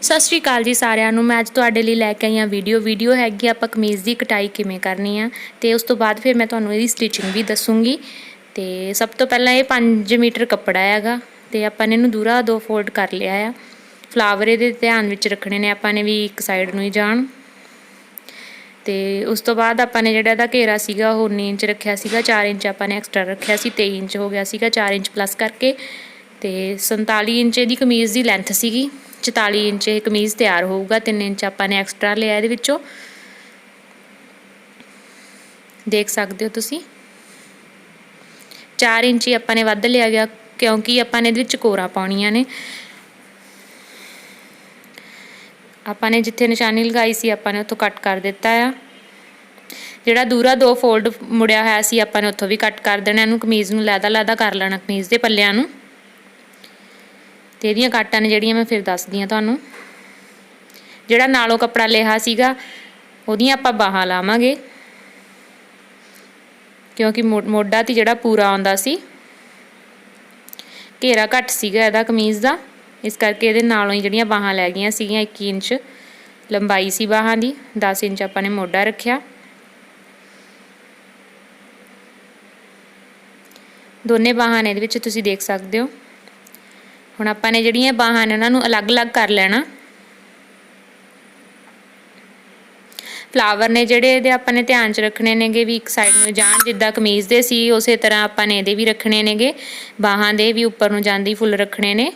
ਸਤਿ ਸ਼੍ਰੀ ਅਕਾਲ ਜੀ ਸਾਰਿਆਂ ਨੂੰ। ਮੈਂ ਅੱਜ ਤੁਹਾਡੇ ਲਈ ਲੈ ਕੇ ਆਈ ਹਾਂ ਵੀਡੀਓ। ਵੀਡੀਓ ਹੈਗੀ ਆਪਾਂ ਕਮੀਜ਼ ਦੀ ਕਟਾਈ ਕਿਵੇਂ ਕਰਨੀ ਆ ਤੇ ਉਸ ਤੋਂ ਬਾਅਦ ਫਿਰ ਮੈਂ ਤੁਹਾਨੂੰ ਇਹਦੀ ਸਟਿਚਿੰਗ ਵੀ ਦੱਸੂਗੀ। ਤੇ ਸਭ ਤੋਂ ਪਹਿਲਾਂ ਇਹ 5 ਮੀਟਰ ਕੱਪੜਾ ਹੈਗਾ ਤੇ ਆਪਾਂ ਨੇ ਇਹਨੂੰ ਦੂਰਾ ਦੋ ਫੋਲਡ ਕਰ ਲਿਆ ਆ। ਫਲਾਵਰ ਇਹਦੇ ਧਿਆਨ ਵਿੱਚ ਰੱਖਣੇ ਨੇ, ਆਪਾਂ ਨੇ ਵੀ ਇੱਕ ਸਾਈਡ ਨੂੰ ਹੀ ਜਾਣ। ਤੇ ਉਸ ਤੋਂ ਬਾਅਦ ਆਪਾਂ ਨੇ ਜਿਹੜਾ ਇਹਦਾ ਘੇਰਾ ਸੀਗਾ, ਉਹ 19 ਇੰਚ ਰੱਖਿਆ ਸੀਗਾ 4 ਇੰਚ ਆਪਾਂ ਨੇ ਐਕਸਟਰਾ ਰੱਖਿਆ ਸੀ 23 ਇੰਚ ਹੋ ਗਿਆ ਸੀਗਾ 4 ਇੰਚ ਪਲੱਸ ਕਰਕੇ। ਤੇ 47 ਇੰਚ ਦੀ ਕਮੀਜ਼ ਦੀ ਲੈਂਥ ਸੀਗੀ। 44 ਇੰਚ ਇਹ ਕਮੀਜ਼ ਤਿਆਰ ਹੋਊਗਾ 3 ਇੰਚ ਆਪਾਂ ਨੇ ਐਕਸਟਰਾ ਲਿਆ ਇਹਦੇ ਵਿੱਚੋਂ। ਦੇਖ ਸਕਦੇ ਹੋ ਤੁਸੀਂ। 4 ਇੰਚ ਹੀ ਆਪਾਂ ਨੇ ਵੱਧ ਲਿਆ ਗਿਆ, ਕਿਉਂਕਿ ਆਪਾਂ ਨੇ ਇਹਦੇ ਵਿੱਚ ਕੋਰਾ ਪਾਉਣੀਆਂ ਨੇ। ਆਪਾਂ ਨੇ ਜਿੱਥੇ ਨਿਸ਼ਾਨੀ ਲਗਾਈ ਸੀ, ਆਪਾਂ ਨੇ ਉੱਥੋਂ ਕੱਟ ਕਰ ਦਿੱਤਾ ਆ। ਜਿਹੜਾ ਦੂਰਾ ਦੋ ਫੋਲਡ ਮੁੜਿਆ ਹੋਇਆ ਸੀ, ਆਪਾਂ ਨੇ ਉੱਥੋਂ ਵੀ ਕੱਟ ਕਰ ਦੇਣਾ, ਇਹਨੂੰ ਕਮੀਜ਼ ਨੂੰ ਲੈਦਾ ਲੈਦਾ ਕਰ ਲੈਣਾ, ਕਮੀਜ਼ ਦੇ ਪੱਲਿਆਂ ਨੂੰ। ਤੇ ਇਹਦੀਆਂ ਕਾਟਾਂ ਨੇ ਜਿਹੜੀਆਂ ਮੈਂ ਫਿਰ ਦੱਸਦੀ ਆ ਤੁਹਾਨੂੰ। ਜਿਹੜਾ ਨਾਲੋਂ ਕੱਪੜਾ ਲਿਆ ਸੀਗਾ, ਉਹਦੀਆਂ ਆਪਾਂ ਬਾਹਾਂ ਲਾਵਾਂਗੇ। ਕਿਉਂਕਿ ਮੋਢਾ ਤੇ ਜਿਹੜਾ ਪੂਰਾ ਆਉਂਦਾ ਸੀ, ਘੇਰਾ ਘੱਟ ਸੀਗਾ ਇਹਦਾ ਕਮੀਜ਼ ਦਾ। ਇਸ ਕਰਕੇ ਇਹਦੇ ਨਾਲੋਂ ਹੀ ਜਿਹੜੀਆਂ ਬਾਹਾਂ ਲੈ ਗਈਆਂ ਸੀਗੀਆਂ 21 ਇੰਚ। ਲੰਬਾਈ ਸੀ ਬਾਹਾਂ ਦੀ 10 ਇੰਚ ਆਪਾਂ ਨੇ ਮੋਢਾ ਰੱਖਿਆ। ਦੋਨੇ ਬਾਹਾਂ ਨੇ ਇਹਦੇ ਵਿੱਚ ਤੁਸੀਂ ਦੇਖ ਸਕਦੇ ਹੋ। ਹੁਣ ਆਪਾਂ ਨੇ ਜਿਹੜੀਆਂ ਬਾਹਾਂ ਨੇ ਉਹਨਾਂ ਨੂੰ ਅਲੱਗ-ਅਲੱਗ ਕਰ ਲੈਣਾ। ਫਲਾਵਰ ਨੇ ਜਿਹੜੇ ਇਹਦੇ ਆਪਾਂ ਨੇ ਧਿਆਨ 'ਚ ਰੱਖਣੇ ਨੇਗੇ ਵੀ ਇੱਕ ਸਾਈਡ ਨੂੰ ਜਾਣ ਜਿੱਦਾਂ ਕਮੀਜ਼ ਦੇ ਸੀ, ਉਸੇ ਤਰ੍ਹਾਂ ਆਪਾਂ ਨੇ ਇਹਦੇ ਵੀ ਰੱਖਣੇ ਨੇਗੇ। ਬਾਹਾਂ ਦੇ ਵੀ ਉੱਪਰ ਨੂੰ ਜਾਂਦੀ ਫੁੱਲ ਰੱਖਣੇ ਨੇ।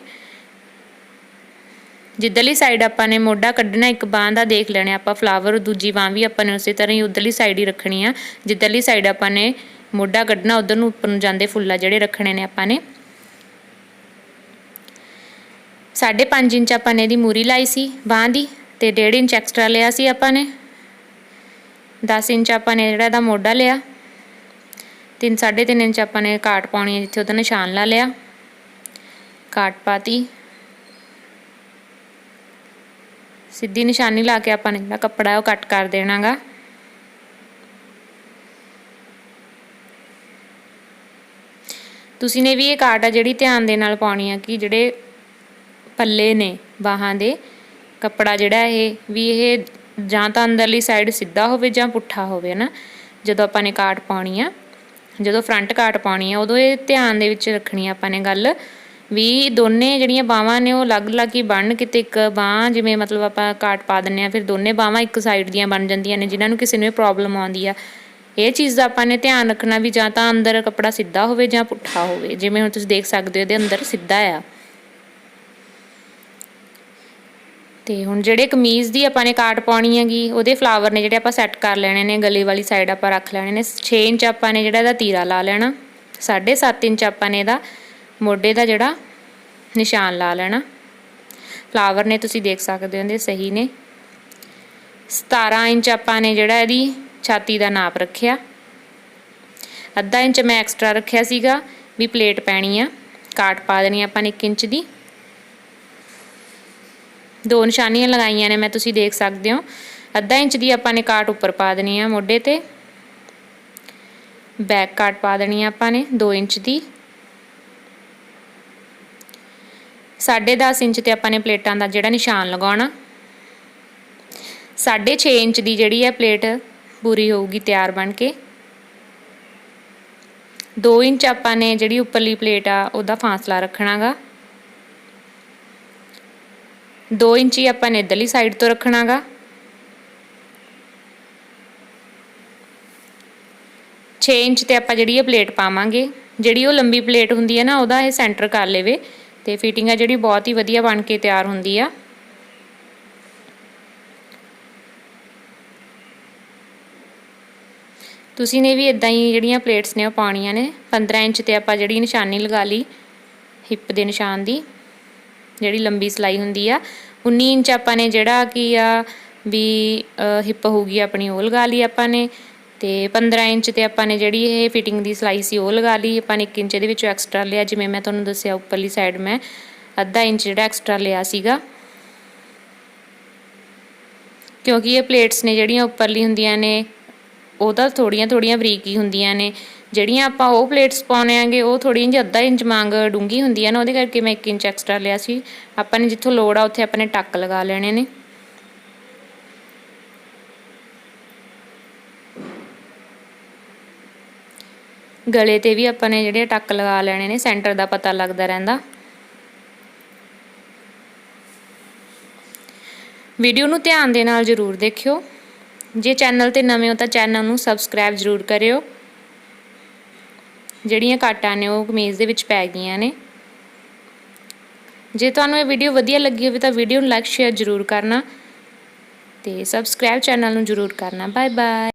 ਜਿੱਧਰਲੀ ਸਾਈਡ ਆਪਾਂ ਨੇ ਮੋਢਾ ਕੱਢਣਾ, ਇੱਕ ਬਾਹ ਦਾ ਦੇਖ ਲੈਣਾ ਆਪਾਂ ਫਲਾਵਰ ਦੂਜੀ ਬਾਹ ਵੀ ਆਪਾਂ ਨੇ ਉਸੇ ਤਰ੍ਹਾਂ ਹੀ ਉਧਰਲੀ ਸਾਈਡ ਹੀ ਰੱਖਣੀ ਆ। ਜਿੱਧਰਲੀ ਸਾਈਡ ਆਪਾਂ ਨੇ ਮੋਢਾ ਕੱਢਣਾ, ਉਧਰ ਨੂੰ ਉੱਪਰ ਨੂੰ ਜਾਂਦੇ ਫੁੱਲਾ ਜਿਹੜੇ ਰੱਖਣੇ ਨੇ ਆਪਾਂ ਨੇ। 5.5 ਇੰਚ ਆਪਾਂ ਨੇ ਇਹਦੀ ਮੂਰੀ ਲਾਈ ਸੀ, ਬਾਹ ਦੀ ਤੇ 1.5 ਇੰਚ ਐਕਸਟਰਾ ਲਿਆ ਸੀ ਆਪਾਂ ਨੇ। 10 ਇੰਚ ਆਪਾਂ ਨੇ ਜਿਹੜਾ ਇਹਦਾ ਮੋਢਾ ਲਿਆ। 3 3.5 ਇੰਚ ਆਪਾਂ ਨੇ ਕਾਟ ਪਾਉਣੀ ਹੈ ਜਿੱਥੇ ਉਹਦਾ ਨਿਸ਼ਾਨ ਲਾ ਲਿਆ। ਕਾਟ ਪਾਤੀ। ਸਿੱਧੀ ਨਿਸ਼ਾਨੀ ਲਾ ਕੇ ਆਪਾਂ ਨੇ ਜਿਹੜਾ ਕੱਪੜਾ ਉਹ ਕੱਟ ਕਰ ਦੇਣਾਗਾ। ਤੁਸੀਂ ਨੇ ਵੀ ਇਹ ਕਾਟ ਆ ਜਿਹੜੀ ਧਿਆਨ ਦੇ ਨਾਲ ਪਾਉਣੀ ਆ ਕਿ ਜਿਹੜੇ ਪੱਲੇ ਨੇ ਬਾਹਾਂ ਦੇ। ਕੱਪੜਾ ਜਿਹੜਾ ਇਹ, ਵੀ ਇਹ ਜਾਂ ਤਾਂ ਅੰਦਰਲੀ ਸਾਈਡ ਸਿੱਧਾ ਹੋਵੇ ਜਾਂ ਪੁੱਠਾ ਹੋਵੇ ਨਾ ਜਦੋਂ ਆਪਾਂ ਨੇ ਕਾਟ ਪਾਉਣੀ ਆ, ਜਦੋਂ ਫਰੰਟ ਕਾਟ ਪਾਉਣੀ ਆ, ਉਦੋਂ ਇਹ ਧਿਆਨ ਦੇ ਵਿੱਚ ਰੱਖਣੀ ਆ ਆਪਾਂ ਨੇ ਗੱਲ। ਵੀ ਦੋਨੇ ਜਿਹੜੀਆਂ ਬਾਹਾਂ ਨੇ ਉਹ ਅਲੱਗ-ਅਲੱਗ ਹੀ ਬਣ ਕਿਤੇ ਇੱਕ ਬਾਹ, ਜਿਵੇਂ ਮਤਲਬ ਆਪਾਂ ਕਾਟ ਪਾ ਦਿੰਨੇ ਆ, ਫਿਰ ਦੋਨੇ ਬਾਹਾਂ ਇੱਕ ਸਾਈਡ ਦੀਆਂ ਬਣ ਜਾਂਦੀਆਂ ਨੇ, ਜਿਨ੍ਹਾਂ ਨੂੰ ਕਿਸੇ ਨੂੰ ਪ੍ਰੋਬਲਮ ਆਉਂਦੀ ਆ। ਇਹ ਚੀਜ਼ ਦਾ ਆਪਾਂ ਨੇ ਧਿਆਨ ਰੱਖਣਾ ਵੀ ਜਾਂ ਤਾਂ ਅੰਦਰ ਕੱਪੜਾ ਸਿੱਧਾ ਹੋਵੇ ਜਾਂ ਪੁੱਠਾ ਹੋਵੇ। ਜਿਵੇਂ ਹੁਣ ਤੁਸੀਂ ਦੇਖ ਸਕਦੇ ਹੋ, ਇਹਦੇ ਅੰਦਰ ਸਿੱਧਾ ਆ। ਤੇ ਹੁਣ ਜਿਹੜੇ ਕਮੀਜ਼ ਦੀ ਆਪਾਂ ਨੇ ਕਾਟ ਪਾਉਣੀ ਹੈਗੀ, ਉਹਦੇ ਫਲਾਵਰ ਨੇ ਜਿਹੜੇ ਆਪਾਂ ਸੈੱਟ ਕਰ ਲੈਣੇ ਨੇ, ਗਲੇ ਵਾਲੀ ਸਾਈਡ ਆਪਾਂ ਰੱਖ ਲੈਣੇ ਨੇ 6 ਇੰਚ ਆਪਾਂ ਨੇ ਜਿਹੜਾ ਇਹਦਾ ਤੀਰਾ ਲਾ ਲੈਣਾ 7.5 ਇੰਚ ਆਪਾਂ ਨੇ ਇਹਦਾ ਮੋਢੇ ਦਾ ਜਿਹੜਾ ਨਿਸ਼ਾਨ ਲਾ ਲੈਣਾ। ਫਲਾਵਰ ਨੇ ਤੁਸੀਂ ਦੇਖ ਸਕਦੇ ਹੋ ਇਹਦੇ ਸਹੀ ਨੇ। 17 ਇੰਚ ਆਪਾਂ ਨੇ ਜਿਹੜਾ ਇਹਦੀ ਛਾਤੀ ਦਾ ਨਾਪ ਰੱਖਿਆ। ਅੱਧਾ ਇੰਚ ਮੈਂ ਐਕਸਟਰਾ ਰੱਖਿਆ ਸੀਗਾ ਵੀ ਪਲੇਟ ਪੈਣੀ ਆ, ਕਾਟ ਪਾ ਦੇਣੀ ਆਪਾਂ ਨੇ 1 ਇੰਚ ਦੀ। ਦੋ ਨਿਸ਼ਾਨੀਆਂ ਲਗਾਈਆਂ ਨੇ, ਮੈਂ ਤੁਸੀਂ ਦੇਖ ਸਕਦੇ ਹੋ। ਅੱਧਾ ਇੰਚ ਦੀ ਆਪਾਂ ਨੇ ਕਾਟ ਉੱਪਰ ਪਾ ਦੇਣੀ ਆ ਮੋਢੇ ਤੇ। ਬੈਕ ਕਾਟ ਪਾ ਦੇਣੀ ਆ ਆਪਾਂ ਨੇ 2 ਇੰਚ ਦੀ। 10.5 ਇੰਚ ਤੇ ਆਪਾਂ ਨੇ ਪਲੇਟਾਂ ਦਾ ਜਿਹੜਾ ਨਿਸ਼ਾਨ ਲਗਾਉਣਾ। 6.5 ਇੰਚ ਦੀ ਜਿਹੜੀ ਹੈ ਪਲੇਟ ਪੂਰੀ ਹੋਊਗੀ ਤਿਆਰ ਬਣ ਕੇ। 2 ਇੰਚ ਆਪਾਂ ਨੇ ਜਿਹੜੀ ਉੱਪਰਲੀ ਪਲੇਟ ਆ, ਉਹਦਾ ਫਾਸਲਾ ਰੱਖਣਾਗਾ। 2 ਇੰਚ ਹੀ ਆਪਾਂ ਨੇ ਇਧਰਲੀ ਸਾਈਡ ਤੋਂ ਰੱਖਣਾਗਾ। ਛੇ ਇੰਚ ਤੇ ਆਪਾਂ ਜਿਹੜੀ ਇਹ ਪਲੇਟ ਪਾਵਾਂਗੇ, ਜਿਹੜੀ ਉਹ ਲੰਬੀ ਪਲੇਟ ਹੁੰਦੀ ਹੈ ਨਾ, ਉਹਦਾ ਇਹ ਸੈਂਟਰ ਕਰ ਲਵੇ ਤੇ ਫਿਟਿੰਗ ਆ ਜਿਹੜੀ ਬਹੁਤ ਹੀ ਵਧੀਆ ਬਣ ਕੇ ਤਿਆਰ ਹੁੰਦੀ ਆ। ਤੁਸੀਂ ਨੇ ਵੀ ਇਦਾਂ ਹੀ ਜਿਹੜੀਆਂ ਪਲੇਟਸ ਨੇ ਉਹ ਪਾਉਣੀਆਂ ਨੇ। 15 ਇੰਚ ਤੇ ਆਪਾਂ ਜਿਹੜੀ ਨਿਸ਼ਾਨੀ ਲਗਾ ਲਈ ਹਿੱਪ ਦੇ ਨਿਸ਼ਾਨ ਦੀ, ਜਿਹੜੀ ਲੰਬੀ ਸਲਾਈ ਹੁੰਦੀ ਆ। 19 ਇੰਚ ਆਪਾਂ ਨੇ ਜਿਹੜਾ ਕੀ ਆ ਵੀ ਹਿੱਪ ਹੋਊਗੀ ਆਪਣੀ, ਉਹ ਲਗਾ ਲਈ ਆਪਾਂ ਨੇ। ਤੇ 15 ਇੰਚ ਤੇ ਆਪਾਂ ਨੇ ਜਿਹੜੀ ਇਹ ਫਿਟਿੰਗ ਦੀ ਸਲਾਈ ਸੀ, ਉਹ ਲਗਾ ਲਈ। ਆਪਾਂ ਨੇ 1 ਇੰਚ ਇਹਦੇ ਵਿੱਚੋਂ ਐਕਸਟਰਾ ਲਿਆ, ਜਿਵੇਂ ਮੈਂ ਤੁਹਾਨੂੰ ਦੱਸਿਆ ਉੱਪਰਲੀ ਸਾਈਡ ਮੈਂ, ਅੱਧਾ ਇੰਚ ਜਿਹੜਾ ਐਕਸਟਰਾ ਲਿਆ ਸੀਗਾ। ਕਿਉਂਕਿ ਇਹ ਪਲੇਟਸ ਨੇ ਜਿਹੜੀਆਂ ਉੱਪਰਲੀ ਹੁੰਦੀਆਂ ਨੇ ਉਹ ਤਾਂ ਥੋੜੀਆਂ ਥੋੜੀਆਂ ਬਰੀਕ ਹੀ ਹੁੰਦੀਆਂ ਨੇ। ਜਿਹੜੀਆਂ ਆਪਾਂ ਉਹ ਪਲੇਟਸ ਪਾਉਣੇ ਆਂਗੇ, ਉਹ ਥੋੜੀਆਂ ਜਿਹੀ ਅੱਧਾ ਇੰਚ ਮੰਗ ਡੂੰਗੀ ਹੁੰਦੀ ਆ ਨਾ, ਉਹਦੇ ਕਰਕੇ ਮੈਂ 1 ਇੰਚ ਐਕਸਟਰਾ ਲਿਆ ਸੀ। ਆਪਾਂ ਨੇ ਜਿੱਥੋਂ ਲੋੜ ਆ, ਉੱਥੇ ਆਪਣੇ ਟੱਕ ਲਗਾ ਲੈਣੇ ਨੇ। ਗਲੇ ਤੇ ਵੀ ਆਪਾਂ ਨੇ ਜਿਹੜੇ ਟੱਕ ਲਗਾ ਲੈਣੇ ਨੇ, ਸੈਂਟਰ ਦਾ ਪਤਾ ਲੱਗਦਾ ਰਹਿੰਦਾ। ਵੀਡੀਓ ਨੂੰ ਧਿਆਨ ਦੇ ਨਾਲ ਜ਼ਰੂਰ ਦੇਖਿਓ। ਜੇ ਚੈਨਲ ਤੇ ਨਵੇਂ ਹੋ ਤਾਂ ਚੈਨਲ ਨੂੰ ਸਬਸਕ੍ਰਾਈਬ ਜ਼ਰੂਰ ਕਰਿਓ। ਜਿਹੜੀਆਂ ਕਾਟਾਂ ਨੇ ਉਹ ਕਮੀਜ਼ ਦੇ ਵਿੱਚ ਪੈ ਗਈਆਂ ਨੇ। ਜੇ ਤੁਹਾਨੂੰ ਇਹ ਵੀਡੀਓ ਵਧੀਆ ਲੱਗੀ ਹੋਵੇ ਤਾਂ ਵੀਡੀਓ ਨੂੰ ਲਾਈਕ ਸ਼ੇਅਰ ਜ਼ਰੂਰ ਕਰਨਾ ਤੇ ਸਬਸਕ੍ਰਾਈਬ ਚੈਨਲ ਨੂੰ ਜ਼ਰੂਰ ਕਰਨਾ। Bye bye